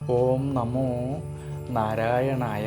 ഓം നമോ നാരായണായ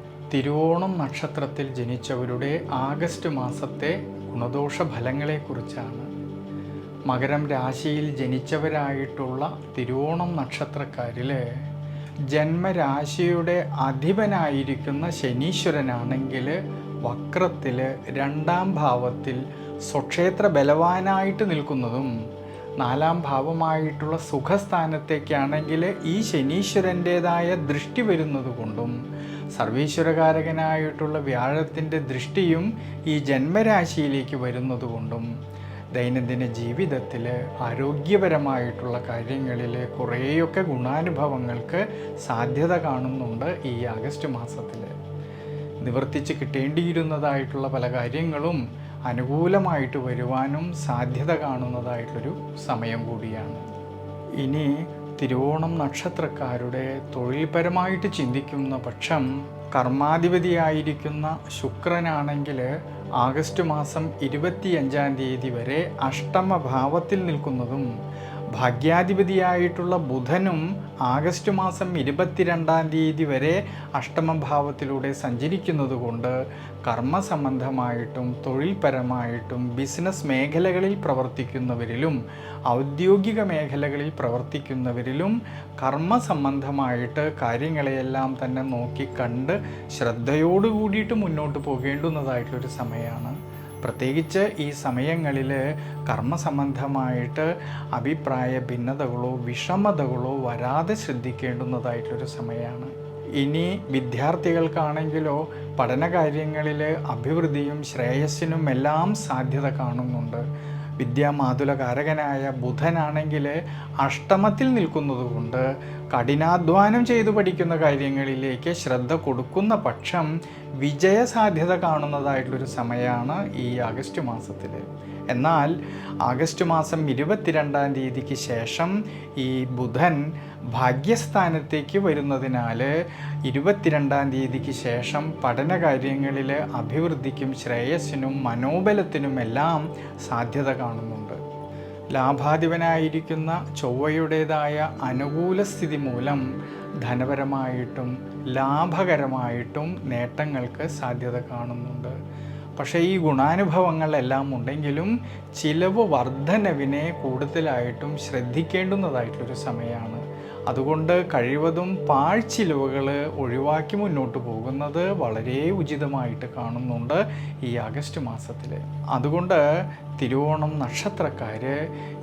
തിരുവോണം നക്ഷത്രത്തിൽ ജനിച്ചവരുടെ ആഗസ്റ്റ് മാസത്തെ ഗുണദോഷ ഫലങ്ങളെക്കുറിച്ചാണ് മകരം രാശിയിൽ ജനിച്ചവരായിട്ടുള്ള തിരുവോണം നക്ഷത്രക്കാരിൽ ജന്മരാശിയുടെ അധിപനായിരിക്കുന്ന ശനീശ്വരനാണെങ്കിൽ വക്രത്തിൽ രണ്ടാം ഭാവത്തിൽ സ്വക്ഷേത്ര ബലവാനായിട്ട് നിൽക്കുന്നതും നാലാം ഭാവമായിട്ടുള്ള സുഖസ്ഥാനത്തേക്കാണെങ്കിൽ ഈ ശനീശ്വരന്റേതായ ദൃഷ്ടി വരുന്നത് കൊണ്ടും സർവീശ്വരകാരകനായിട്ടുള്ള വ്യാഴത്തിന്റെ ദൃഷ്ടിയും ഈ ജന്മരാശിയിലേക്ക് വരുന്നത് കൊണ്ടും ദൈനംദിന ജീവിതത്തിൽ ആരോഗ്യപരമായിട്ടുള്ള കാര്യങ്ങളിൽ കുറേയൊക്കെ ഗുണാനുഭവങ്ങൾക്ക് സാധ്യത കാണുന്നുണ്ട് ഈ ആഗസ്റ്റ് മാസത്തിൽ നിവർത്തിച്ച് കിട്ടേണ്ടിയിരുന്നതായിട്ടുള്ള പല കാര്യങ്ങളും അനുകൂലമായിട്ട് വരുവാനും സാധ്യത കാണുന്നതായിട്ടൊരു സമയം കൂടിയാണ്. ഇനി തിരുവോണം നക്ഷത്രക്കാരുടെ തൊഴിൽപരമായിട്ട് ചിന്തിക്കുന്ന പക്ഷം കർമാധിപതിയായിരിക്കുന്ന ശുക്രനാണെങ്കിൽ ആഗസ്റ്റ് മാസം ഇരുപത്തിയഞ്ചാം തീയതി വരെ അഷ്ടമഭാവത്തിൽ നിൽക്കുന്നതും ഭാഗ്യാധിപതിയായിട്ടുള്ള ബുധനും ആഗസ്റ്റ് മാസം ഇരുപത്തിരണ്ടാം തീയതി വരെ അഷ്ടമഭാവത്തിലൂടെ സഞ്ചരിക്കുന്നത് കൊണ്ട് കർമ്മസംബന്ധമായിട്ടും തൊഴിൽപരമായിട്ടും ബിസിനസ് മേഖലകളിൽ പ്രവർത്തിക്കുന്നവരിലും ഔദ്യോഗിക മേഖലകളിൽ പ്രവർത്തിക്കുന്നവരിലും കർമ്മസംബന്ധമായിട്ട് കാര്യങ്ങളെയെല്ലാം തന്നെ നോക്കി കണ്ട് ശ്രദ്ധയോടു കൂടിയിട്ട് മുന്നോട്ട് പോകേണ്ടുന്നതായിട്ടൊരു സമയമാണ്. പ്രത്യേകിച്ച് ഈ സമയങ്ങളിൽ കർമ്മസംബന്ധമായിട്ട് അഭിപ്രായ ഭിന്നതകളോ വിഷമതകളോ വരാതെ ശ്രദ്ധിക്കേണ്ടുന്നതായിട്ടൊരു സമയമാണ് ഇനി വിദ്യാർത്ഥികൾക്കാണെങ്കിലോ പഠനകാര്യങ്ങളിൽ അഭിവൃദ്ധിയും ശ്രേയസ്സിനും എല്ലാം സാധ്യത കാണുന്നുണ്ട്. വിദ്യാമാതുലകാരകനായ ബുധനാണെങ്കിൽ അഷ്ടമത്തിൽ നിൽക്കുന്നതുകൊണ്ട് കഠിനാധ്വാനം ചെയ്തു പഠിക്കുന്ന കാര്യങ്ങളിലേക്ക് ശ്രദ്ധ കൊടുക്കുന്ന പക്ഷം വിജയസാധ്യത കാണുന്നതായിട്ടുള്ളൊരു സമയമാണ് ഈ ആഗസ്റ്റ് മാസത്തിൽ. എന്നാൽ ആഗസ്റ്റ് മാസം ഇരുപത്തിരണ്ടാം തീയതിക്ക് ശേഷം ഈ ബുധൻ ഭാഗ്യസ്ഥാനത്തേക്ക് വരുന്നതിനാൽ ഇരുപത്തിരണ്ടാം തീയതിക്ക് ശേഷം പഠനകാര്യങ്ങളിൽ അഭിവൃദ്ധിക്കും ശ്രേയസ്സിനും മനോബലത്തിനുമെല്ലാം സാധ്യത കാണുന്നുണ്ട്. ലാഭാധിപനായിരിക്കുന്ന ചൊവ്വയുടേതായ അനുകൂല സ്ഥിതി മൂലം ധനപരമായിട്ടും ലാഭകരമായിട്ടും നേട്ടങ്ങൾക്ക് സാധ്യത കാണുന്നുണ്ട്. പക്ഷേ ഈ ഗുണാനുഭവങ്ങളെല്ലാം ഉണ്ടെങ്കിലും ചിലവ് വർധനവിനെ കൂടുതലായിട്ടും ശ്രദ്ധിക്കേണ്ടുന്നതായിട്ടൊരു സമയമാണ്. അതുകൊണ്ട് കഴിവതും പാഴ്ചിലവുകൾ ഒഴിവാക്കി മുന്നോട്ട് പോകുന്നത് വളരെ ഉചിതമായിട്ട് കാണുന്നുണ്ട് ഈ ആഗസ്റ്റ് മാസത്തിൽ അതുകൊണ്ട് തിരുവോണം നക്ഷത്രക്കാർ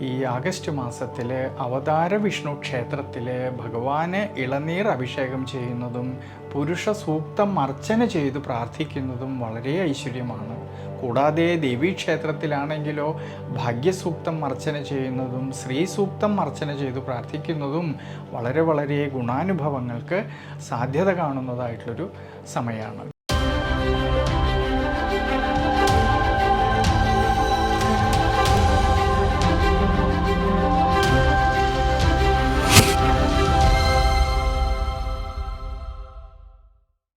ഈ ആഗസ്റ്റ് മാസത്തിൽ അവതാര വിഷ്ണു ക്ഷേത്രത്തിൽ ഭഗവാന് ഇളനീർ അഭിഷേകം ചെയ്യുന്നതും പുരുഷ സൂക്തം അർച്ചന ചെയ്ത് പ്രാർത്ഥിക്കുന്നതും വളരെ ഐശ്വര്യമാണ്. കൂടാതെ ദേവീക്ഷേത്രത്തിലാണെങ്കിലോ ഭാഗ്യസൂക്തം അർച്ചന ചെയ്യുന്നതും ശ്രീ സൂക്തം അർച്ചന ചെയ്ത് പ്രാർത്ഥിക്കുന്നതും വളരെ വളരെ ഗുണാനുഭവങ്ങൾക്ക് സാധ്യത കാണുന്നതായിട്ടുള്ളൊരു സമയമാണ്.